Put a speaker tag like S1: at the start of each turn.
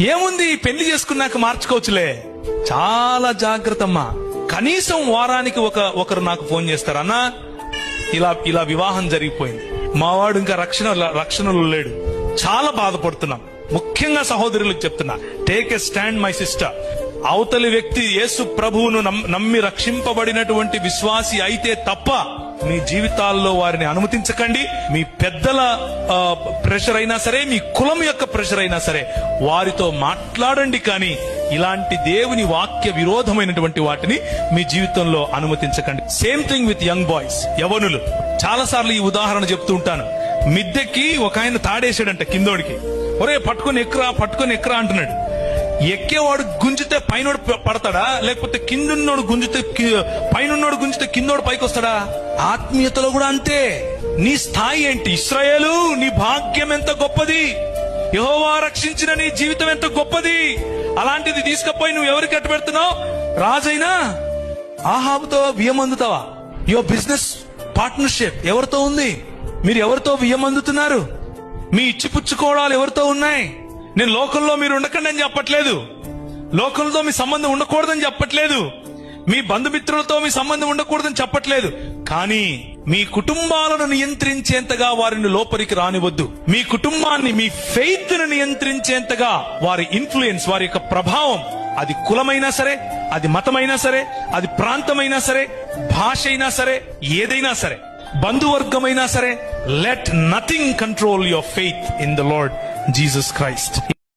S1: ఏముంది? పెళ్ళి చేసుకున్నాక మార్చుకోవచ్చులే. చాలా జాగ్రత్త అమ్మా కనీసం వారానికి ఒక ఒకరు నాకు ఫోన్ చేస్తారు. అన్నా ఇలా ఇలా వివాహం జరిగిపోయింది. మావాడు ఇంకా రక్షణ రక్షణలు లేడు. చాలా బాధపడుతున్నాం. ముఖ్యంగా సహోదరులకు చెప్తున్నా. Take a stand my sister అవతలి వ్యక్తి యేసు ప్రభువును నమ్- నమ్మి రక్షింపబడినటువంటి విశ్వాసి అయితే తప్ప మీ జీవితాల్లో వారిని అనుమతించకండి. మీ పెద్దల ప్రెషర్ అయినా సరే మీ కులం యొక్క ప్రెషర్ అయినా సరే వారితో మాట్లాడండి కానీ ఇలాంటి దేవుని వాక్య విరోధమైనటువంటి వాటిని మీ జీవితంలో అనుమతించకండి. Same thing with young boys యవనులు. చాలా సార్లు ఈ ఉదాహరణ చెప్తూ ఉంటాను. మిద్దెకి ఒక ఆయన తాడేసాడంట కిందోడికి. ఒరే పట్టుకొని ఎక్కరా పట్టుకొని ఎక్కరా అంటున్నాడు. ఎక్కేవాడు గుంజితే పైనోడు పడతాడా? లేకపోతే కిందున్నోడు గుంజితే పైనున్నోడు గుంజితే కిందోడు పైకి వస్తాడా ఆత్మీయతలో కూడా అంతే. నీ స్థాయి ఏంటి? ఇస్రాయేలు నీ భాగ్యం ఎంత గొప్పది? యహోవా రక్షించిన నీ జీవితం ఎంత గొప్పది? అలాంటిది తీసుకపోయి నువ్వు ఎవరికి అట్టు పెడుతున్నావు? రాజైనా? ఆహాబుతో బియ్యం అందుతావా? యువర్ బిజినెస్ పార్ట్నర్షిప్ ఎవరితో ఉంది? మీరు ఎవరితో బియ్యం అందుతున్నారు? మీ ఇచ్చిపుచ్చుకోవడాలు ఎవరితో ఉన్నాయి? నేను లోకంలో మీరు ఉండకండి అని చెప్పట్లేదు. లోకంలో మీ సంబంధం ఉండకూడదని చెప్పట్లేదు. మీ బంధుమిత్రులతో మీ సంబంధం ఉండకూడదని చెప్పట్లేదు. కానీ మీ కుటుంబాలను నియంత్రించేంతగా వారిని లోపలికి రానివద్దు. మీ కుటుంబాన్ని మీ ఫెయిత్ను నియంత్రించేంతగా వారి ఇన్ఫ్లుయెన్స్ వారి యొక్క ప్రభావం అది కులమైనా సరే అది మతమైనా సరే అది ప్రాంతమైనా సరే భాష అయినా సరే ఏదైనా సరే బంధువర్గమైనా సరే let nothing control your faith in the Lord Jesus Christ